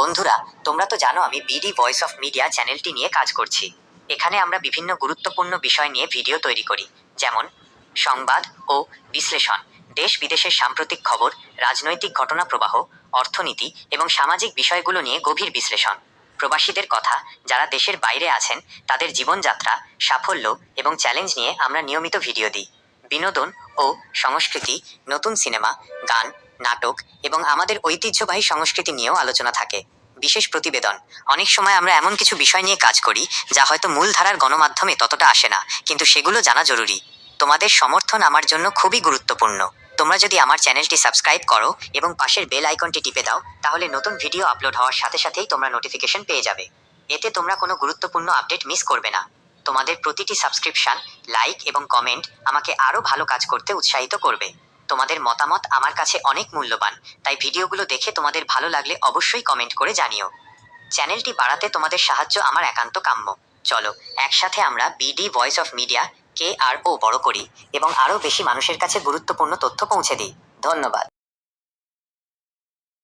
বন্ধুরা, তোমরা তো জানো আমি বিডি ভয়েস অফ মিডিয়া চ্যানেলটি নিয়ে কাজ করছি। এখানে আমরা বিভিন্ন গুরুত্বপূর্ণ বিষয় নিয়ে ভিডিও তৈরি করি, যেমন সংবাদ ও বিশ্লেষণ, দেশ বিদেশের সাম্প্রতিক খবর, রাজনৈতিক ঘটনা প্রবাহ, অর্থনীতি এবং সামাজিক বিষয়গুলো নিয়ে গভীর বিশ্লেষণ। প্রবাসীদের কথা, যারা দেশের বাইরে আছেন, তাদের জীবনযাত্রা, সাফল্য এবং চ্যালেঞ্জ নিয়ে আমরা নিয়মিত ভিডিও দিই। বিনোদন ও সংস্কৃতি, নতুন সিনেমা, গান, নাটক এবং আমাদের ঐতিহ্যবাহী সংস্কৃতি নিয়েও আলোচনা থাকে। বিশেষ প্রতিবেদন, অনেক সময় আমরা এমন কিছু বিষয় নিয়ে কাজ করি যা হয়তো মূলধারার গণমাধ্যমে ততটা আসে না, কিন্তু সেগুলো জানা জরুরি। তোমাদের সমর্থন আমার জন্য খুবই গুরুত্বপূর্ণ। তোমরা যদি আমার চ্যানেলটি সাবস্ক্রাইব করো এবং পাশের বেল আইকনটি টিপে দাও, তাহলে নতুন ভিডিও আপলোড হওয়ার সাথে সাথেই তোমরা নোটিফিকেশন পেয়ে যাবে। এতে তোমরা কোনো গুরুত্বপূর্ণ আপডেট মিস করবে না। তোমাদের প্রতিটি সাবস্ক্রিপশন লাইক এবং কমেন্ট আমাকে আরও ভালো কাজ করতে উৎসাহিত করবে। তোমাদের মতামত আমার কাছে অনেক মূল্যবান, তাই ভিডিওগুলো দেখে তোমাদের ভালো লাগলে অবশ্যই কমেন্ট করে জানিও। চ্যানেলটি বাড়াতে তোমাদের সাহায্য আমার একান্ত কাম্য। চলো, একসাথে আমরা বিডি ভয়েস অফ মিডিয়া কে আর ও বড় করি এবং আরও বেশি মানুষের কাছে গুরুত্বপূর্ণ তথ্য পৌঁছে দিই। ধন্যবাদ।